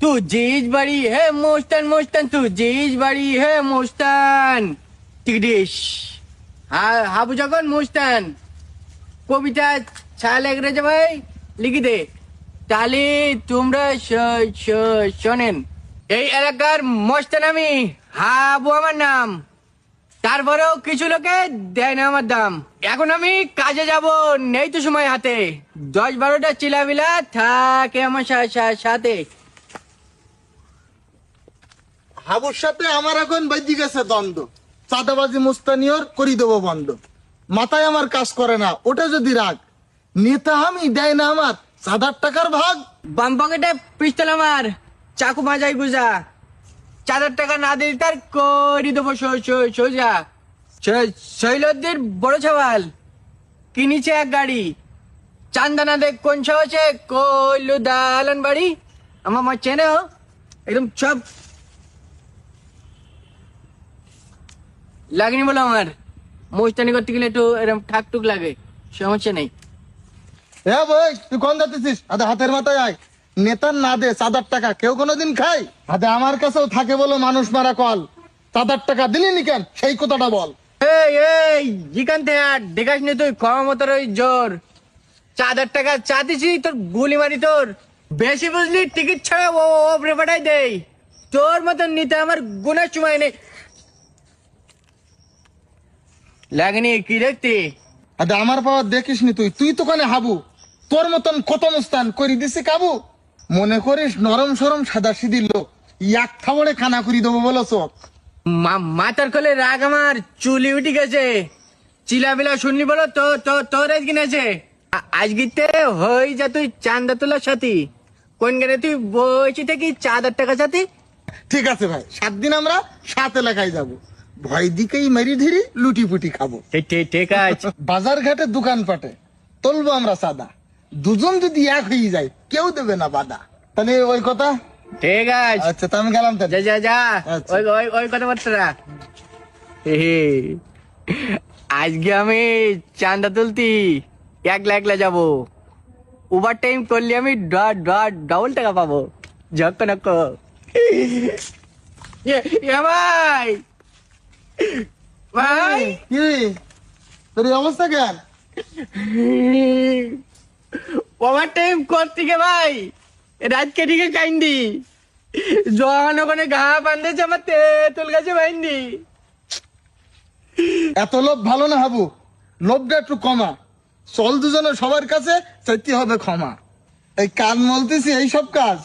तुझीच बडी हे मोस्तान मोस्तान तुझीच বাড়ি হে মোস্তান টিকডিস হা হাবু যখন মোস্তান কবিতা ছায়া লেগে রয়েছে ভাই লিখি দে তাহলে তোমরা শ- শ- শোনেন এই এলাকার মোস্তান আমি হাবু আমার নাম তারপরেও কিছু লোকে দেয় না আমার দাম এখন আমি কাজে যাব নেই তো সময় হাতে দশ বারোটা চিলাবিলা থাকে আমার সা- সা- সাথে হাবুর সাথে আমার এখন বাইদি গেছে দ্বন্দ্ব। চাঁদাবাজি মুস্তানিয়র করি দেবো বন্ধ। মাথায় আমার কাজ করে না, ওটা যদি রাগ। নেতা আমি, দেয় না আমার সাত টাকার ভাগ। বাম পকেটে পিস্তল আমার, চাকু মাজাই গুজা হাজার টাকা না দিলে তার করি দেবো সোজা। শৈলদ্দির বড় ছাওয়াল কিনেছে এক গাড়ি। চান্দানা দেখ কোন ছাওয়াছে কইলু দালান বাড়ি আমার মা চেনে একদম সব লাগেনি বলো আমার মোস্তানি করতে গেলে একটু এরকম ঠাকটুক লাগে সমস্যা নেই হ্যাঁ ভাই তুই কোন যাচ্ছিস আদে হাতের মাথায় আয় নেতার না দে টাকা কেউ কোনোদিন খায় আদে আমার কাছেও থাকে বলো মানুষ মারা কল টাকা দিলি নি কেন সেই কথাটা বল এই এই যেখান থেকে আর দেখাস নি তুই ক্ষমতার ওই জোর হাজার টাকা চা দিছি তোর গুলি মারি তোর বেশি বুঝলি টিকিট ছাড়া ও ওপরে পাঠাই দেই তোর মতন নিতে আমার গুনার সময় নেই লাগনি কি দেখতে? আদে আমার পাওয়ার দেখিস নি তুই? তুই তো কানে হাবু। তোর মতন কত মুস্তান করি দিছি কাবু? মনে করিস নরম সরম সাদা সিদির লোক। এক থাবড়ে খানা করি দেবো বলো চোখ মা- মাথার কোলে রাগ আমার চুলি উঠি গেছে। চিলাবিলা শুনলি বলো তো তো তোর আজ কিনেছে আজকে হই যা তুই চান্দা তোলার সাথী। কোন গেলে তুই বলছি থেকে চার হাজার টাকা সাথী? ঠিক আছে ভাই সাত দিন আমরা সাত এলাকায় যাব। ভয় দিকেই মেরি ধরি লুটি পুটি খাব। ঠিক আছে। বাজার ঘাটে দোকান পাটে তুলবো আমরা সাদা। দুজন যদি এক হয়ে যায় কেউ দেবে না বাধা। তাহলে ওই কথা? ঠিক আছে। আচ্ছা তা আমি গেলাম তাহলে। যা যা যা। আচ্ছা। ওই ওই ওই কথাবার্তা। আজকে আমি চান্দা তুলতি একলা একলা যাব। ওভার টাইম করলে আমি ডবল টাকা পাবো। ঝক্ক নক্ক। ভাই! ভাই! কি তোর অবস্থা কেন? ওভার টাইম করতে গে ভাই? রাত কেটে কাইন্দি যখন ওখানে ঘা বান্ধেছে আমার তেঁতুল গাছে বাইন্দি এত লোভ ভালো না হাবু। লোভটা একটু কমা। চল দুজনে সবার কাছে চাইতে হবে ক্ষমা। এই কান মলতেছি এই সব কাজ।